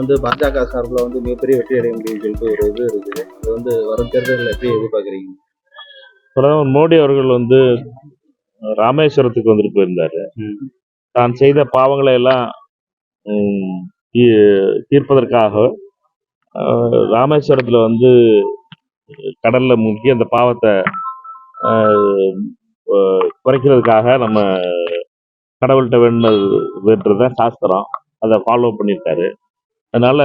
வந்து பாஜக சார்பில் வந்து மிகப்பெரிய வெற்றி அடைய முடியும்னு சொல்லிட்டு ஒரு இது இருக்குது. இது வந்து வரும் தேர்தலில் எப்படி எதிர்பார்க்குறீங்க? பிரதமர் மோடி அவர்கள் வந்து ராமேஸ்வரத்துக்கு வந்துட்டு போயிருந்தாரு. தான் செய்த பாவங்களை எல்லாம் தீர்ப்பதற்காக ராமேஸ்வரத்துல வந்து கடல்ல முக்கி அந்த பாவத்தை குறைக்கிறதுக்காக நம்ம கடவுள்கிட்ட வேண்டது வேண்டுறதுதான் சாஸ்திரம். அதை ஃபாலோ பண்ணியிருக்காரு. அதனால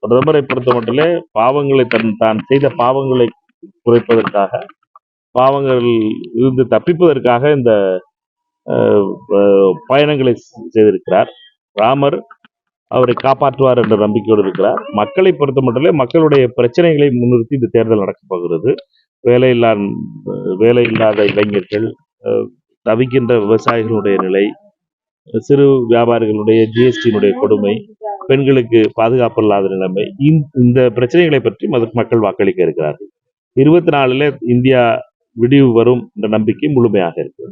பிரதமரை பொறுத்த மட்டிலே பாவங்களை தன் தான் செய்த பாவங்களை குறைப்பதற்காக பாவங்கள் இருந்து தப்பிப்பதற்காக இந்த பயணங்களை செய்திருக்கிறார். ராமர் அவரை காப்பாற்றுவார் என்ற நம்பிக்கையோடு இருக்கிறார். மக்களை பொறுத்த மட்டிலே மக்களுடைய பிரச்சனைகளை முன்னிறுத்தி இந்த தேர்தல் நடக்கப் போகிறது. வேலையில்லா வேலையில்லாத இளைஞர்கள் தவிக்கின்ற விவசாயிகளுடைய நிலை சிறு வியாபாரிகளுடைய ஜிஎஸ்டியினுடைய கொடுமை பெண்களுக்கு பாதுகாப்பு இல்லாத நிலைமை இந்த- பிரச்சனைகளை பற்றி மத- மக்கள் வாக்களிக்க இருக்கிறார்கள். இருபத்தி நாலுல இந்தியா விடிவு வரும் என்ற நம்பிக்கை முழுமையாக இருக்கு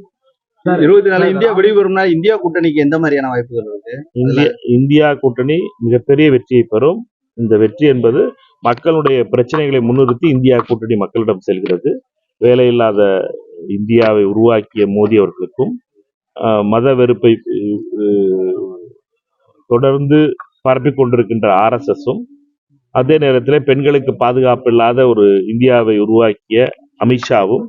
இருபத்தி நாலு இந்தியா விடிவு வரும்னா இந்தியா கூட்டணிக்கு எந்த மாதிரியான வாய்ப்புகள் இருக்கு? இந்திய இந்தியா கூட்டணி மிகப்பெரிய வெற்றியை பெறும். இந்த வெற்றி என்பது மக்களுடைய பிரச்சனைகளை முன்னிறுத்தி இந்தியா கூட்டணி மக்களிடம் செல்கிறது. வேலையில்லாத இந்தியாவை உருவாக்கிய மோடி அவர்களுக்கும் மத வெறுப்பை தொடர்ந்து பரப்பிக் கொண்டிருக்கின்ற ஆர்எஸ்எஸும் அதே நேரத்தில் பெண்களுக்கு பாதுகாப்பு இல்லாத ஒரு இந்தியாவை உருவாக்கிய அமித்ஷாவும்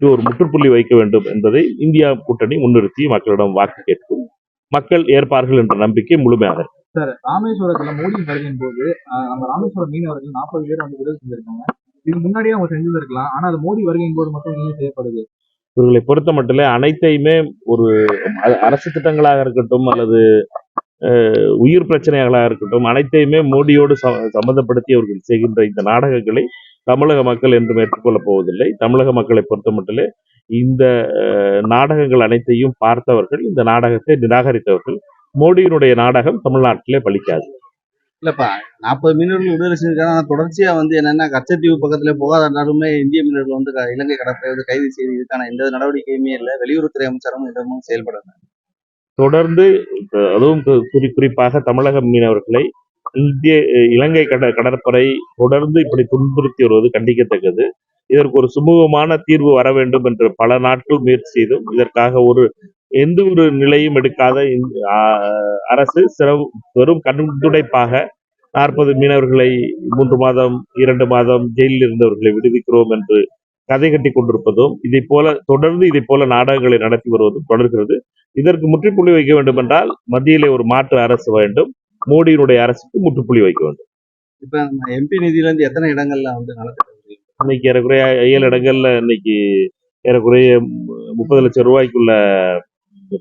இது ஒரு முற்றுப்புள்ளி வைக்க வேண்டும் என்பதை இந்தியா கூட்டணி முன்னிறுத்தி மக்களிடம் வாக்கு கேட்கும். மக்கள் ஏற்பார்கள் என்ற நம்பிக்கை முழுமையாக சார் ராமேஸ்வரத்துல மோடி வருகின் போது ஆஹ், நம்ம ராமேஸ்வரம் மீனவர்கள் நாற்பது பேர் வந்து விடுதலை செஞ்சிருக்காங்க. இது முன்னாடியே அவங்க செஞ்சிருக்கலாம் ஆனா அது மோடி வருகையின் போது மட்டும் செய்யப்படுது. இவர்களை பொறுத்த மட்டிலே அனைத்தையுமே ஒரு அ- அரசு திட்டங்களாக இருக்கட்டும் அல்லது உயிர் பிரச்சனைகளாக இருக்கட்டும் அனைத்தையுமே மோடியோடு ச- சம்மந்தப்படுத்தி அவர்கள் செய்கின்ற இந்த நாடகங்களை தமிழக மக்கள் என்றும் ஏற்றுக்கொள்ளப் போவதில்லை. தமிழக மக்களை பொறுத்த மட்டிலே இந்த நாடகங்கள் அனைத்தையும் பார்த்தவர்கள் இந்த நாடகத்தை நிராகரித்தவர்கள் மோடியினுடைய நாடகம் தமிழ்நாட்டிலே பலிக்காது. இல்லப்பா நாற்பது மீனவர்கள் விடுதலை செஞ்சிருக்காங்க. ஆனால் தொடர்ச்சியா வந்து என்னன்னா கச்சத்தீவு பக்கத்துல போகாத எல்லாருமே இந்திய மீனவர்கள் வந்து இலங்கை கடற்படை வந்து கைது செய்து இதுக்கான எந்த நடவடிக்கையுமே இல்லை. வெளியுறவுத்துறை அமைச்சரும் இடமும் செயல்படல. தொடர்ந்து அதுவும் குறி குறிப்பாக தமிழக மீனவர்களை இந்திய இலங்கை கட கடற்படை தொடர்ந்து இப்படி துன்புறுத்தி வருவது கண்டிக்கத்தக்கது. இதற்கு ஒரு சுமூகமான தீர்வு வர வேண்டும் என்று பல நாட்கள் முயற்சி செய்தும் இதற்காக ஒரு எந்த ஒரு நிலையும் எடுக்காத அரசு சிறவு வெறும் கண்துடைப்பாக நாற்பது மீனவர்களை மூன்று மாதம் இரண்டு மாதம் ஜெயிலில் இருந்தவர்களை விடுவிக்கிறோம் என்று கதை கட்டி கொண்டிருப்பதும் இதை போல தொடர்ந்து இதை போல நாடகங்களை நடத்தி வருவதும் தொடர்கிறது இதற்கு முற்றுப்புள்ளி வைக்க வேண்டும் என்றால் மத்தியிலே ஒரு மாற்று அரசு வேண்டும் மோடியினுடைய அரசுக்கு முற்றுப்புள்ளி வைக்க வேண்டும் இப்ப எம்பி நிதியில இருந்து எத்தனை இடங்கள்ல வந்து இருக்கு? இன்னைக்கு ஏறக்குறைய ஏழு இடங்கள்ல இன்னைக்கு ஏறக்குறைய முப்பது லட்சம் ரூபாய்க்குள்ள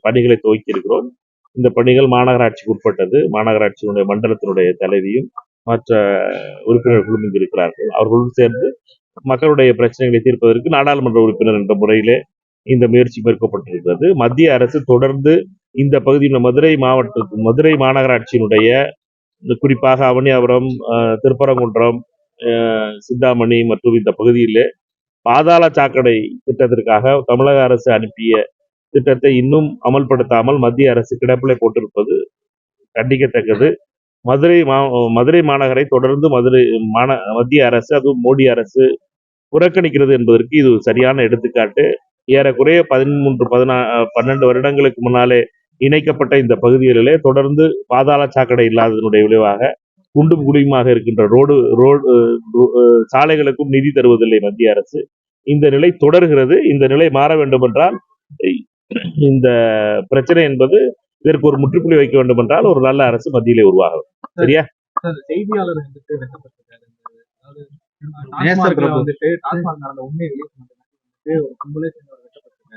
பணிகளை துவக்கி இருக்கிறோம். இந்த பணிகள் மாநகராட்சிக்கு உட்பட்டது. மாநகராட்சியினுடைய மண்டலத்தினுடைய தலைவியும் மற்ற உறுப்பினர்களும் இங்கு இருக்கிறார்கள். அவர்களுடன் சேர்ந்து மக்களுடைய பிரச்சனைகளை தீர்ப்பதற்கு நாடாளுமன்ற உறுப்பினர் என்ற முறையிலே இந்த முயற்சி மேற்கொள்ளப்பட்டிருக்கிறது. மத்திய அரசு தொடர்ந்து இந்த பகுதியில் மதுரை மாவட்டத்து மதுரை மாநகராட்சியினுடைய குறிப்பாக அவனியாபுரம் திருப்பரங்குன்றம் சித்தாமணி சிந்தாமணி மற்றும் இந்த பகுதியிலே பாதாள சாக்கடை திட்டத்திற்காக தமிழக அரசு அனுப்பிய திட்டத்தை இன்னும் அமல்படுத்தாமல் மத்திய அரசு கிடப்பிலை போட்டிருப்பது கண்டிக்கத்தக்கது. மதுரை மா மதுரை மாநகரை தொடர்ந்து மதுரை மாந மத்திய அரசு அதுவும் மோடி அரசு புறக்கணிக்கிறது என்பதற்கு இது சரியான எடுத்துக்காட்டு. ஏறக்குறைய பதிமூன்று பதினா பன்னெண்டு வருடங்களுக்கு முன்னாலே இணைக்கப்பட்ட இந்த பகுதிகளிலே தொடர்ந்து பாதாள சாக்கடை இல்லாததனுடைய விளைவாக குண்டும் குழியுமாக இருக்கின்ற ரோடு ரோடு சாலைகளுக்கும் நிதி தருவதில்லை மத்திய அரசு. இந்த நிலை தொடர்கிறது. இந்த நிலை மாற வேண்டுமென்றால் இந்த பிரச்சனை என்பது இதற்கு ஒரு முற்றுப்புள்ளி வைக்க வேண்டும் என்றால் ஒரு நல்ல அரசு மத்தியிலே உருவாகும் சரியா? செய்தியாளர்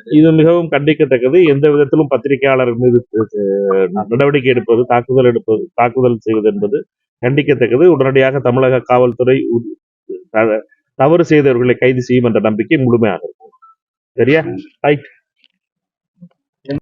இது மிகவும் கண்டிக்கத்தக்கது. எந்த விதத்திலும் பத்திரிகையாளர் மீது நடவடிக்கை எடுப்பது தாக்குதல் எடுப்பது தாக்குதல் செய்வது என்பது கண்டிக்கத்தக்கது. உடனடியாக தமிழக காவல்துறை தவறு செய்தவர்களை கைது செய்யும் என்ற நம்பிக்கை முழுமையாக இருக்கும் சரியா? ரைட்